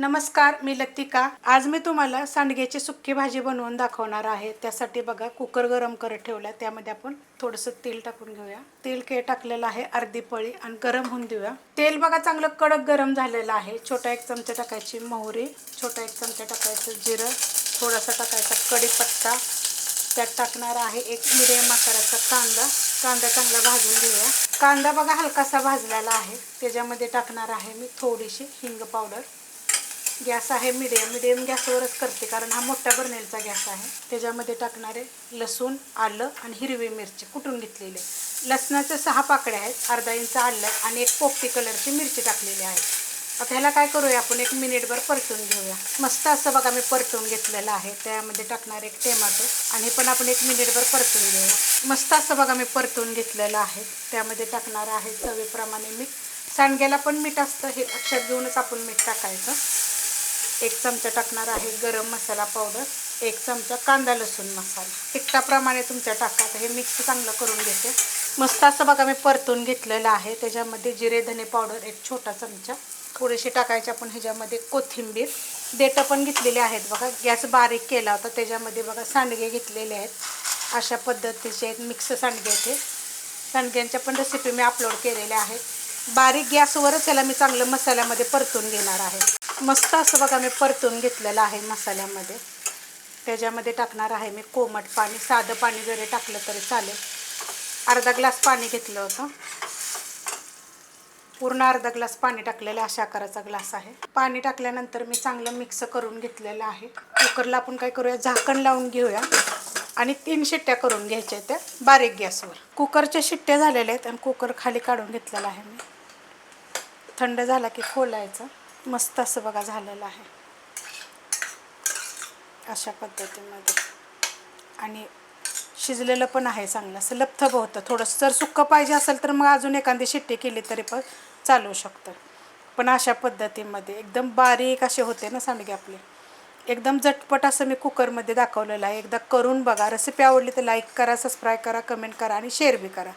नमस्कार मी लतिका. आज मी तुम्हाला सांडग्याची सुक्की भाजी बनवून दाखवणार आहे. त्यासाठी बघा कुकर गरम करत ठेवला त्यामध्ये आपण थोडंसं तेल टाकून घेऊया. तेल के टाकलेलं आहे अर्धी पळी आणि गरम होऊन देऊया. तेल बघा चांगलं कडक गरम झालेलं आहे. छोटा एक चमचा टाकायची मोहरी छोटा एक चमचा टाकायचं जिरं थोडासा टाकायचा कढीपत्ता. त्यात टाकणार आहे एक मिडियम आकाराचा कांदा. कांदा चांगला भाजून घेऊया. कांदा बघा हलकासा भाजलेला आहे. त्याच्यामध्ये टाकणार आहे मी थोडीशी हिंग पावडर. गॅस आहे मिडियम मिडियम गॅसवरच करते कारण हा मोठ्या बर्नेलचा गॅस आहे. त्याच्यामध्ये टाकणारे लसूण आलं आणि हिरवी मिरची कुटून घेतलेले? लसणाचे सहा पाकड्या आहेत अर्धा इंच आलं आणि एक पोपटी कलरची मिरची टाकलेली आहे. आता ह्याला काय करूया आपण? एक मिनिटभर परतून घेऊया. मस्त असं बघा मी परतून घेतलेलं आहे. त्यामध्ये टाकणार एक टेमाटो आणि पण आपण एक मिनिटभर परतून घेऊया. मस्त असं बघा मी परतून घेतलेलं आहे. त्यामध्ये टाकणार आहे चवीप्रमाणे मीठ. सांडग्याला पण मीठ असतं हे लक्षात घेऊनच आपण मीठ टाकायचं. एक चमचा टाकणार आहे गरम मसाला पावडर एक चमचा कांदा लसूण मसाला. तिखटाप्रमाणे तुमच्या टाका हे मिक्स चांगलं करून घेते. मस्त असं बघा मी परतून घेतलेलं आहे. त्याच्यामध्ये जिरे धने पावडर एक छोटा चमचा. थोडीशी टाकायची आपण ह्याच्यामध्ये कोथिंबीर. देठं पण घेतलेली आहेत बघा. गॅस बारीक केला होता त्याच्यामध्ये बघा सांडगे घेतलेले आहेत. अशा पद्धतीचे आहेत मिक्स सांडगे ते सांडग्यांच्या पण रेसिपी मी अपलोड केलेल्या आहेत. बारीक गॅसवरच याला मी चांगलं मसाल्यामध्ये परतून घेणार आहे. मस्त असं बघा मी परतून घेतलेलं आहे मसाल्यामध्ये. त्याच्यामध्ये टाकणार आहे मी कोमट पाणी साधं पाणी जरी टाकलं तरी चालेल. अर्धा ग्लास पाणी घेतलं होतं. पूर्ण अर्धा ग्लास पाणी टाकलेलं अशा आकाराचा ग्लास आहे. पाणी टाकल्यानंतर मी चांगलं मिक्स करून घेतलेलं आहे. कुकरला आपण काय करूया झाकण लावून घेऊया. आणि तीन शिट्ट्या करून घ्यायच्या त्या बारीक गॅसवर. कुकरच्या शिट्ट्या झालेल्या आहेत आणि कुकर खाली काढून घेतलेला आहे मी. थंड झाला की खोलायचं. मस्त असं बघा झालेलं आहे. अशा पद्धतीमध्ये. आणि शिजलेलं पण आहे चांगलं. असं लपथब होतं. थोडंसं जर सुक्कं पाहिजे असेल तर मग अजून एखादी शिट्टी केली तरी पण चालू शकतं. पण अशा पद्धतीमध्ये एकदम बारीक असे होते ना सांडगे आपले. एकदम झटपट असं मी कुकरमध्ये दाखवलेलं आहे. एकदा करून बघा. रेसिपी आवडली तर लाईक करा सबस्क्राईब करा कमेंट करा आणि शेअर बी करा.